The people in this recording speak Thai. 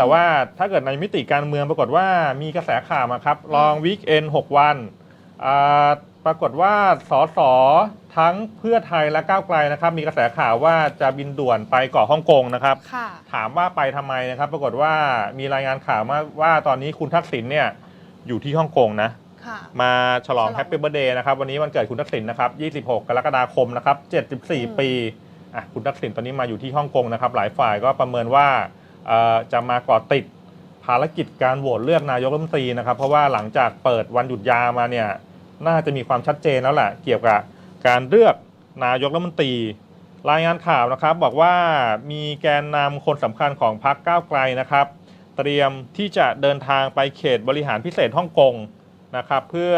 แต่ว่าถ้าเกิดในมิติการเมืองปรากฏว่ามีกระแสข่าวมาครับลองวีคเอนหกวันอ่าปรากฏว่าสสทั้งเพื่อไทยและก้าวไกลนะครับ มีกระแสข่าวว่าจะบินด่วนไปเกาะฮ่องกงนะครับ ค่ะ ถามว่าไปทำไมนะครับ ปรากฏว่ามีรายงานข่าวมาว่าตอนนี้คุณทักษิณเนี่ยอยู่ที่ฮ่องกงนะ ค่ะ มาฉลองฉลอง แฮปปี้เบ t ร์ a เดย์นะครับ วันนี้วันเกิดคุณทักษิณนะครับ 26 กรกฎาคมนะครับ 74 ปีอะคุณทักษิณตอนนี้มาอยู่ที่ฮ่องกงนะครับ หลายฝ่ายก็ประเมินว่าเอ่อ จะมาก่อติดภารกิจการโหวตเลือกนายกรัฐมนตรีนะครับ เพราะว่าหลังจากเปิดวันหยุดยามาเนี่ยน่าจะมีความชัดเจนแล้วแหละเกี่ยวกับการเลือกนายกรัฐมนตรี รายงานข่าวนะครับ บอกว่ามีแกนนำคนสำคัญของพรรคก้าวไกลนะครับ เตรียมที่จะเดินทางไปเขตบริหารพิเศษฮ่องกงนะครับ เพื่อ